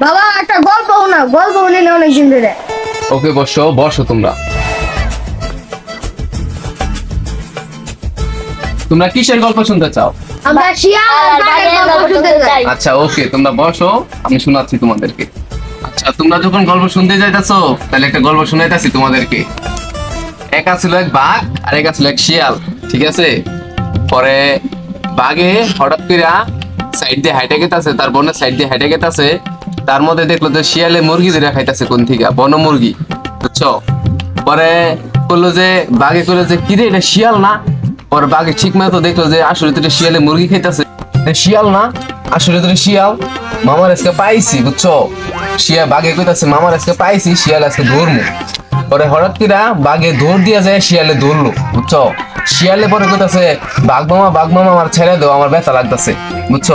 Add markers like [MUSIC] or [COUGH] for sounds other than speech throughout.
বাবা একটা গল্প গল্প অনেকদিন ধরে ওকে বসো বসো তোমরা। তোমরা কিসের গল্প শুনতে চাও? আমরা শিয়াল আচ্ছা ওকে তোমরা বসো আমি শোনাচ্ছি তোমাদেরকে। আচ্ছা তোমরা যখন গল্প শুনতে যাইতেছো, তাহলে একটা গল্প শুনাইতেছি তোমাদেরকে। একা ছিল এক বাঘ, আর একা ছিল এক শিয়াল, ঠিক আছে? পরে বাঘে হঠাৎ করে সাইড দিয়ে হাইটে গেতাছে, তার বোনের সাইড দিয়ে হাইটে গেতাছে, তার মধ্যে দেখল যে শিয়ালে মুরগি ধরে খাইতেছে কোন থেকে, বন মুরগি, বুঝছ? পরে বলল যে, বাঘে করল যে, কিরে, এটা শিয়াল না? পরে বাঘে ঠিক মতো দেখল যে, আসলে তো শিয়ালে মুরগি খাইতেছে। শিয়াল না? আসলে তো শিয়াল? মামার আজকে পাইছি, বুঝছ? শিয়া বাঘে কইতাছে, মামার আজকে পাইছি, শিয়াল আজকে ধরমু পরে হঠাৎ কিরা বাঘে দৌড় দিয়া যায়, শিয়ালে ধরলো বুঝছ? শিয়ালে পরে কইতাছে, বাঘ মামা বাঘ মামা, আমার ছেড়ে দাও, আমার ব্যথা লাগতাছে। বুঝছ?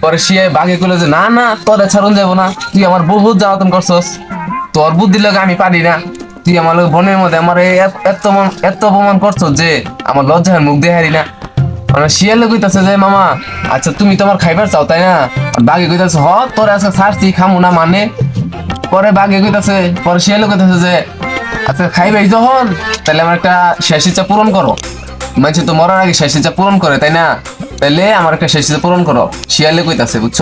পরে শিয়ায় বাঘে কইলো যে, না না, তোরে ছাড়ুন যাব না, তুই আমার বহুত জ্বালাতন করছস, তোর বুদ্ধি লাগে আমি পারি না। তুই আমার বনের মধ্যে আমার এত- এত অপমান করছ যে, আমার লজ্জার মুখ দেখারি না। মানে শিয়ালে কইতাছে যে, মামা আচ্ছা তুমি তোমার খাইবার চাও, তাই না? বাঘে কইতাছে, হ, তোর আজকে ছাড়ছি, খামু না মানে? পরে বাঘে কইতাছে, পরে শিয়ালে কইতাছে যে আচ্ছা খাইবাই যখন তাহলে আমার একটা শেষ ইচ্ছা পূরণ করো। মানুষ তো মরার আগে শেষ ইচ্ছা পূরণ করে, তাই না? তাইলে আমার একটা শেষ ইচ্ছা পূরণ করো, শিয়ালে কইতাছে, বুঝছ?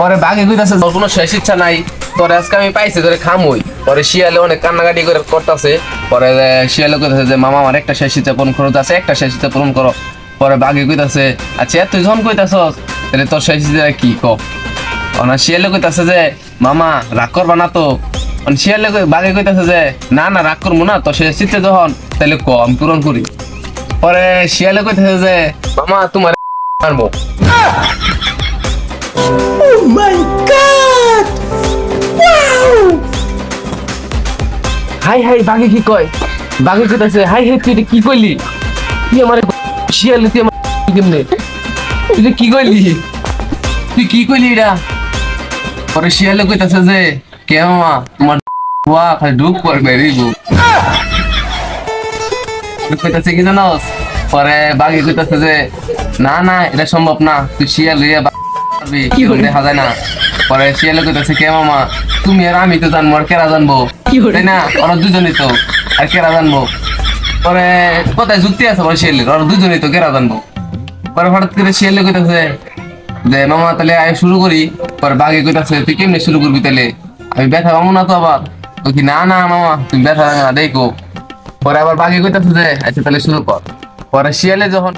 পরে বাঘে কইতাছে, তোর কোনো শেষ ইচ্ছা নাই, তোর আজকে আমি পাইছি, তোরে খামই। পরে শিয়ালে অনেক কান্নাকাটি করে করতেছে, পরে শিয়ালে কইতাছে যে, মামা, আমার একটা শেষ ইচ্ছা পূরণ করো আছে একটা শেষ ইচ্ছা পূরণ করো। পরে বাঘে কইতাছে আচ্ছা এত যখন কইতাছস? তাহলে তোর শেষ ইচ্ছা কি ক? অনা শিয়ালে কইতাছে যে মামা রাগ করবা না তো। শিয়ালে কই বাঘে কইতাছে যে না না রাগ করব না তো শেষ ইচ্ছা যখন তাহলে ক আমি পূরণ করি। পরে শিয়ালে কইতাছে যে মামা তোমার [LAUGHS] মারবো হাই হাই বাঘে কি কয়? বাঘে কইতাছে হাই হাই তুই কি কইলি? তুই আমার শিয়ালে তুই আমার কেমনে? তুই কি কইলি? তুই কি কইলি এটা? পরে শিয়ালে কইতাছে যে কে মামা তোমার বুয়া খালি ঢুক করবে রে গো কইতাছে কি জানোস? পরে বাঘে কইতাছে যে না না এটা সম্ভব না। তুই শিয়াল হইয়া পারবি কেউ দেখা যায় না। পরে শিয়ালে কইতাছে কে মামা তুমি আর আমি তো জানব আর কেরা জানব? তাই না? ওরা দুজনই তো আর কেরা জানব? পরে কোথায় যুক্তি আছে পরে শিয়ালের? ওরা দুজনই তো কেরা জানব? পরে হঠাৎ করে শিয়ালে কইতাছে যে, মামা, তাহলে আয় শুরু করি। পরে বাঘে কইতাছে, তুই কেমনি শুরু করবি তাহলে? আমি ব্যথা পাবো না তো আবার। কি, না না, মামা, তুমি ব্যথা না, দেখো। পরে আবার বাঘে কইতাছে যে আচ্ছা তাহলে শুরু কর। পরে শিয়ালে যখন